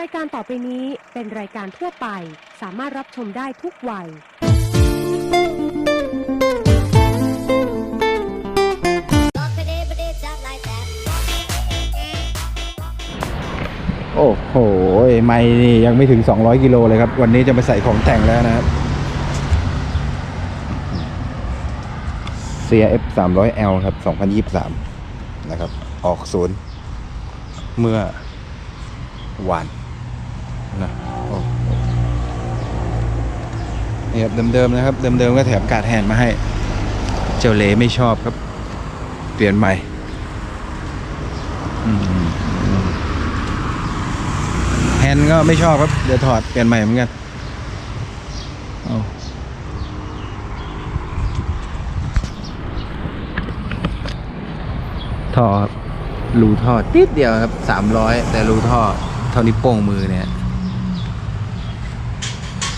รายการต่อไปนี้เป็นรายการทั่วไป สามารถรับชมได้ทุกวัย โอ้โห ไม่นี่ยังไม่ถึง 200 กิโลเลยครับ วันนี้จะมาใส่ของแต่งแล้วนะครับ CRF 300L ครับ 2023 นะครับ ออกศูนย์ เมื่อวาน นะนี่ครับเดิมๆนะครับ เดิมๆก็แถมกาดแฮนมาให้ เจ้าเลไม่ชอบครับ เปลี่ยนใหม่แฮนก็ไม่ชอบครับ เดี๋ยวถอดเปลี่ยนใหม่เหมือนกันเอาท่อรูท่อติดเดียวครับสามร้อยแต่รูท่อเท่านี้โป้งมือเนี่ย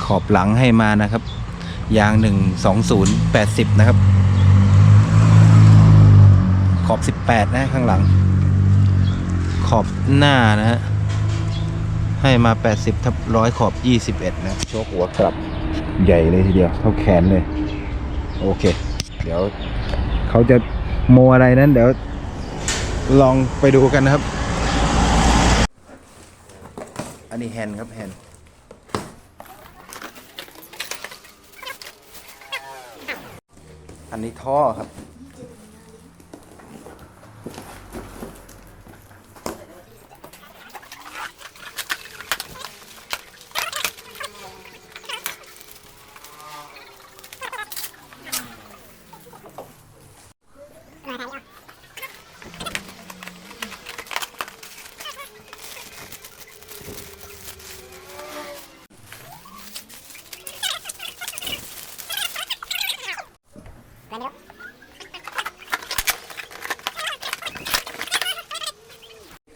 ขอบหลังให้มานะครับ ยางหนึ่งสองศูนย์แปดสิบนะครับ ขอบสิบแปดนะข้างหลัง ขอบหน้านะฮะ ให้มา 80 ทับร้อยขอบ 21 นะโชคหัวกลับใหญ่เลยทีเดียว เท่าแขนเลย โอเค เดี๋ยวเขาจะโมอะไรนั้น เดี๋ยวลองไปดูกันนะครับ อันนี้แฮนด์ครับแฮนด์ อันนี้ท่อครับ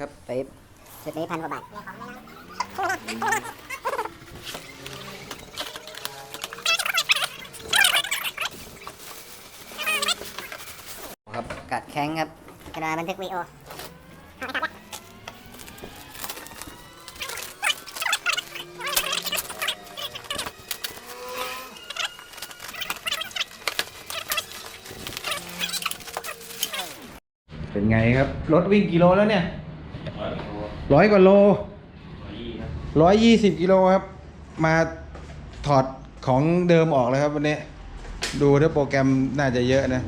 ครับเต็มชุดนี้พันกว่าบาทครับกัดแข้งครับกระดาษบันทึกวีดีโอเป็นไงครับ รถวิ่งกี่โลแล้วเนี่ย ร้อยกว่าโลร้อยยี่สิบกิโลครับ มาถอดของเดิมออกเลยครับวันนี้ ดูถ้าโปรแกรมน่าจะเยอะนะ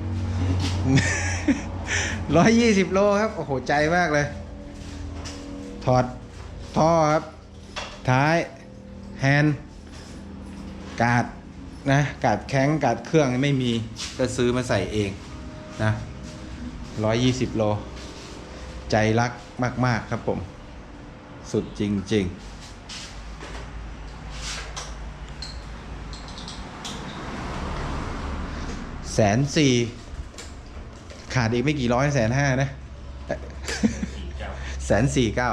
ร้อยยี่สิบโลครับ โอ้โห ใจมากเลย ถอดท่อครับ ท้าย แฮนด์กาดนะ กาดแข้งกาดเครื่องไม่มี ก็ซื้อมาใส่เองนะร้อยยี่สิบโล ใจรักมาก ๆ ครับผม สุดจริง ๆแสนสี่ขาดอีกไม่กี่ร้อยแสนห้านะแสนสี่เก้า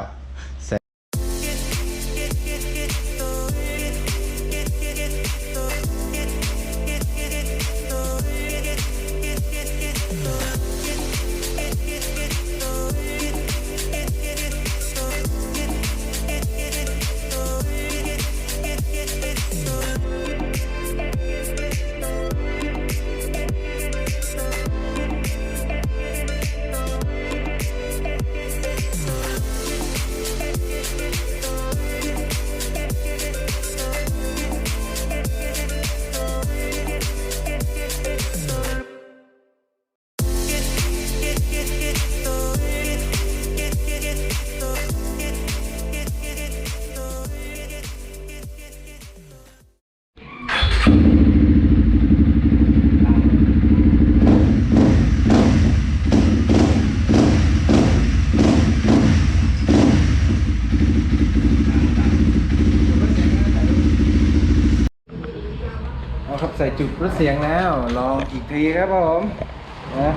จุดรถเสียงแล้ว ลองอีกทีครับผมนะ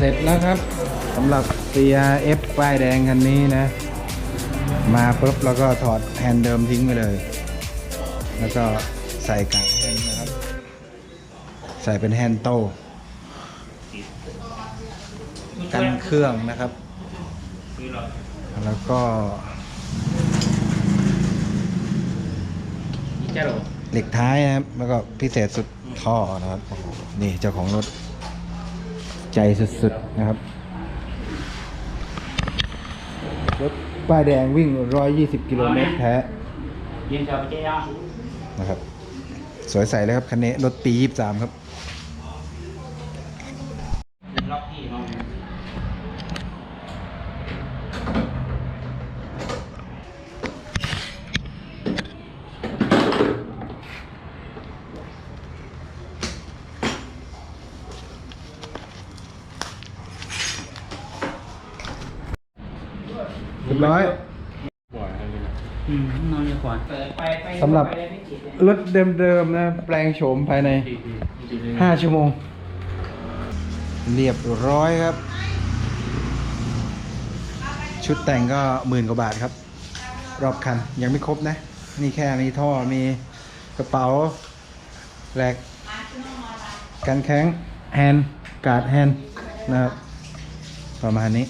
เสร็จแล้วครับสำหรับ CRF ป้ายแดงคันนี้นะ มาปุ๊บแล้วก็ถอดแฮนด์เดิมทิ้งไปเลย แล้วก็ใส่กากแฮนด์นะครับ ใส่เป็นแฮนด์โต้กันเครื่องนะครับ แล้วก็เหล็กท้ายนะครับ แล้วก็พิเศษสุดท่อนะครับโอ้โหนี่เจ้าของรถ ใจสุดๆนะครับ รถป้ายแดงวิ่ง 120 กิโลเมตรแท้นชาวเจ้านะครับ สวยใสเลยครับ คันนี้รถปี 23 ครับ ล็อกที่น้อง เรีย บร้อยอืมนอนอยู่ก่อนเปิดไปไปสำหรับไปได้ไม่กี่เดือนรถเดิมๆนะ แปลงโฉมภายใน 5 ชั่วโมง เรียบร้อยครับ ชุดแต่งก็หมื่นกว่าบาทครับ รอบคัน ยังไม่ครบนะ นี่แค่มีท่อมีกระเป๋าแหลกกันแข้งแฮนด์การ์ดแฮนด์นะครับประมาณนี้